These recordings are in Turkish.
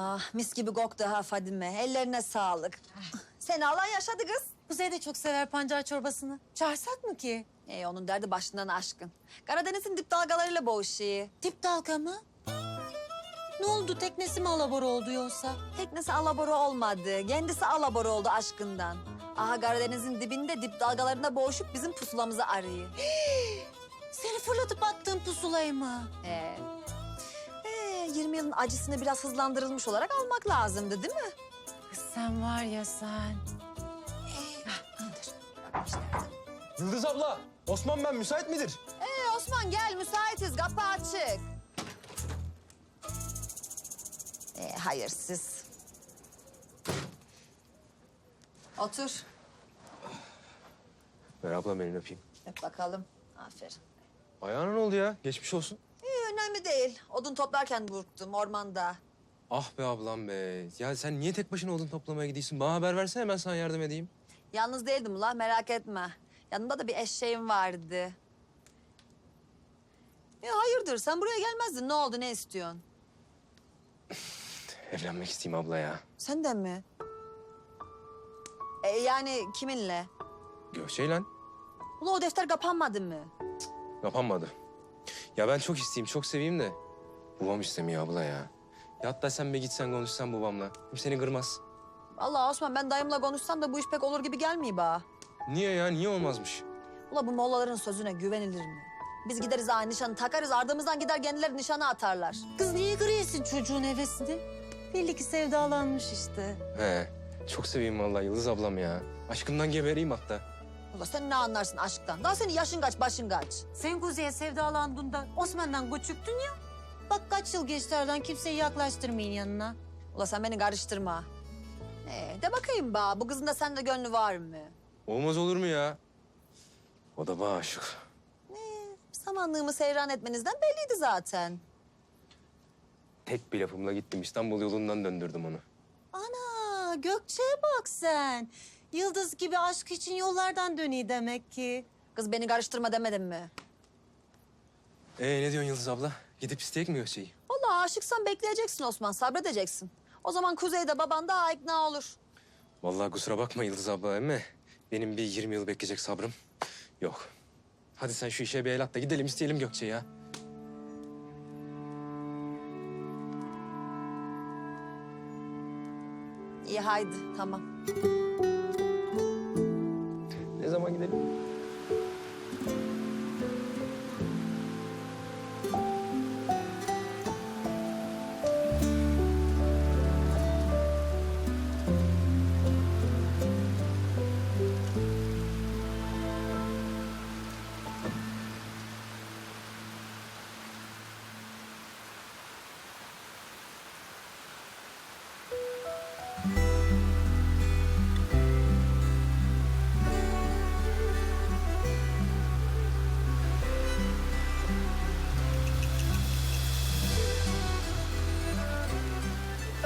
Ah, mis gibi koktu ha Fadime. Ellerine sağlık. Sen Allah yaşadı kız. Kuzey de çok sever pancar çorbasını. Çağırsak mı ki? Ee, onun derdi başından aşkın. Karadeniz'in dip dalgalarıyla boğuşuyor. Dip dalga mı? Ne oldu teknesi mi alabora oldu yoksa? Teknesi alabora olmadı. Kendisi alabora oldu aşkından. Aha Karadeniz'in dibinde dip dalgalarında boğuşup bizim pusulamızı arıyor. Seni fırlatıp attığın pusulayı mı? Ee, 20 yılın acısını biraz hızlandırılmış olarak almak lazımdı değil mi? Kız sen var ya sen. Yıldız abla, Osman ben müsait midir? Ee, Osman gel müsaitiz kapı açık. Ee, hayırsız. Otur. Ver ablam elini öpeyim. Öp bakalım. Aferin. Ayağına ne oldu ya? Geçmiş olsun. Değil. Odun toplarken burktum ormanda. Ah be ablam be. Ya sen niye tek başına odun toplamaya gidiyorsun? Bana haber versene ben sana yardım edeyim. Yalnız değildim ula merak etme. Yanımda da bir eşeğim vardı. Ya hayırdır sen buraya gelmezdin. Ne oldu ne istiyorsun? Evlenmek isteyeyim abla ya. Sen de mi? E, yani kiminle? Gökçeyle Ula o defter kapanmadı mı? kapanmadı. Ya ben çok isteyeyim, çok seveyim de babam istemiyor abla ya. Ya hatta sen bir gitsen konuşsan babamla. Hem seni kırmaz. Vallahi Osman ben dayımla konuşsam da bu iş pek olur gibi gelmiyor bana. Niye ya? Niye olmazmış? Ula bu mollaların sözüne güvenilir mi? Biz gideriz aynı nişanı takarız ardımızdan gider kendileri nişanı atarlar. Kız niye kırıyorsun çocuğun hevesini? Belli ki sevdalanmış işte. He. Çok seveyim vallahi Yıldız ablam ya. Aşkımdan gebereyim hatta. Ula sen ne anlarsın aşktan? Daha senin yaşın kaç başın kaç? Sen Kuzey'e sevdalandığında Osman'dan küçüktün ya. Bak kaç yıl geçti aradan kimseyi yaklaştırmayın yanına. Ula sen beni karıştırma. Ee, de bakayım ba bu kızın da sende gönlü var mı? Olmaz olur mu ya? O da bana aşık. Samanlığımı seyran etmenizden belliydi zaten. Tek bir lafımla gittim İstanbul yolundan döndürdüm onu. Ana Gökçe'ye bak sen. Yıldız gibi aşk için yollardan dönüyor demek ki. Kız beni karıştırma demedim mi? Ee ne diyorsun Yıldız abla? Gidip isteyek mi Gökçe'yi? Vallahi aşıksan bekleyeceksin Osman, sabredeceksin. O zaman Kuzey'de baban daha ikna olur. Vallahi kusura bakma Yıldız abla emme. Benim bir 20 yıl bekleyecek sabrım yok. Hadi sen şu işe bir el at da gidelim isteyelim Gökçe'yi ya. İyi haydi, tamam. Ne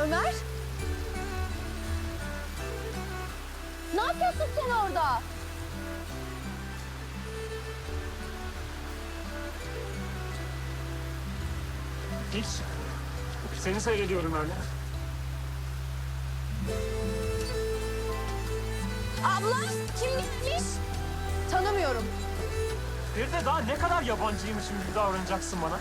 Ömer? Ne yapıyorsun sen orada? Hiç. Seni seyrediyorum öyle. Abla kim gitmiş? Tanımıyorum. Bir de daha ne kadar yabancıymışım gibi davranacaksın bana.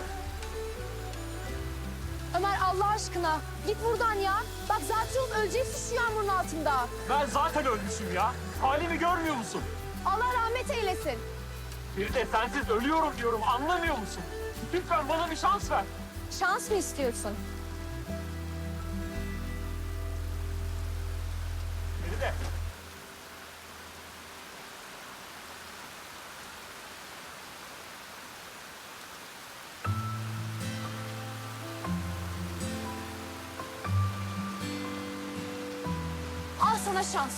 Ömer Allah aşkına git buradan ya. Bak zaten öleceksin şu yağmurun altında. Ben zaten ölmüşüm ya. Halimi görmüyor musun? Allah rahmet eylesin. Bir de sensiz ölüyorum diyorum anlamıyor musun? Lütfen bana bir şans ver. Şans mı istiyorsun? Bir de sana şans.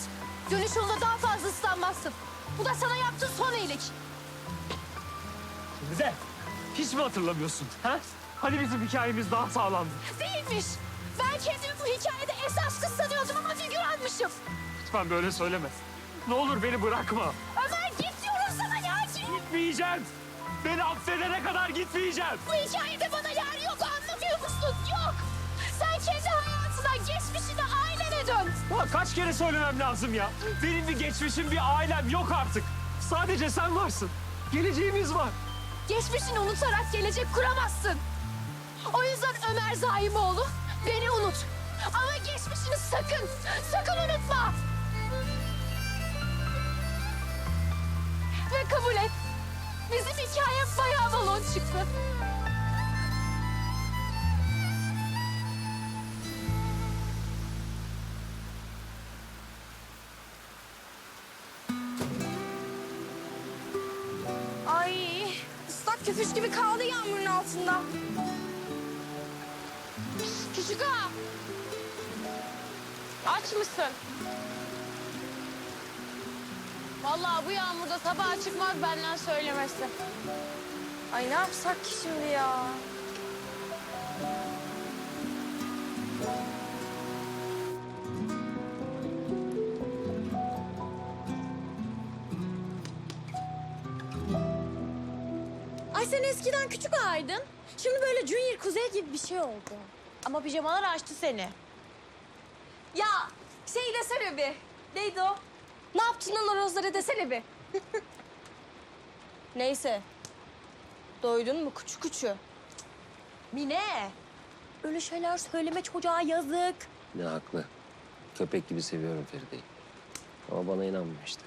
Dönüş yolunda daha fazla ıslanmazsın. Bu da sana yaptığın son iyilik. bir de hiç mi hatırlamıyorsun? Ha? Hani bizim hikayemiz daha sağlamdı? Değilmiş. Ben kendimi bu hikayede esas kız sanıyordum ama figüranmışım. Lütfen böyle söyleme. Ne olur beni bırakma. Ömer git diyorum sana ya git. Gitmeyeceğim. Beni affedene kadar gitmeyeceğim. Bu hikayede bana yer Kaç kere söylemem lazım ya. Benim bir geçmişim, bir ailem yok artık. Sadece sen varsın. Geleceğimiz var. Geçmişini unutarak gelecek kuramazsın. O yüzden Ömer Zaimoğlu beni unut. Ama geçmişini sakın, sakın unutma. Ve kabul et. Bizim hikaye bayağı balon çıktı. Köpüş gibi kaldı yağmurun altında. Küçük ağa. Aç mısın? Vallahi bu yağmurda tabağa çıkmaz benden söylemesi. Ay ne yapsak ki şimdi ya? Sen eskiden küçük ağaydın. Şimdi böyle Junior Kuzey gibi bir şey oldu. Ama pijamalar açtı seni. Ya şey desene bir. Neydi o? Ne yaptın lan o rozlara desene bir. Neyse. Doydun mu kuçu kuçu? Mine. Öyle şeyler söyleme çocuğa yazık. Ne haklı. Köpek gibi seviyorum Feride'yi. Ama bana inanmıyor işte.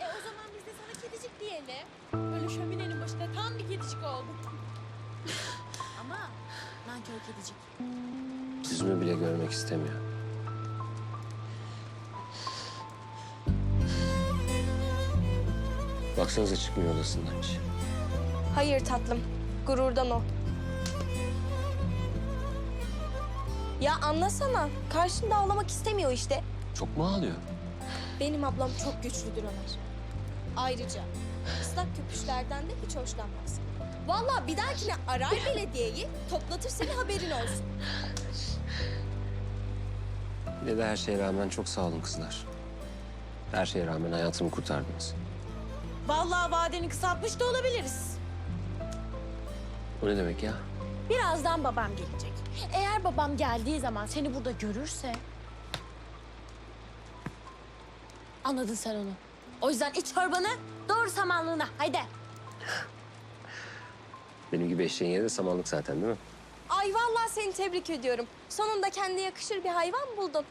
E o zaman kedicik diyelim. Böyle şöminenin başında tam bir kedicik oldu. Ama nankör kedicik. Yüzümü bile görmek istemiyor. Baksanıza çıkmıyor odasından hiç. Hayır tatlım. Gururdan o. Ya anlasana. Karşında ağlamak istemiyor işte. Çok mu ağlıyor? Benim ablam çok güçlüdür Ömer. Ayrıca ıslak köpüşlerden de hiç hoşlanmaz. Vallahi bir dahakine arar belediyeyi, toplatır seni haberin olsun. Yine de her şeye rağmen çok sağ olun kızlar. Her şeye rağmen hayatımı kurtardınız. Vallahi vadeni kısaltmış da olabiliriz. O ne demek ya? Birazdan babam gelecek. Eğer babam geldiği zaman seni burada görürse... Anladın sen onu. O yüzden iç çorbanı doğru samanlığına. Haydi. Benim gibi eşeğin yeri de samanlık zaten değil mi? Ay vallahi seni tebrik ediyorum. Sonunda kendine yakışır bir hayvan buldun.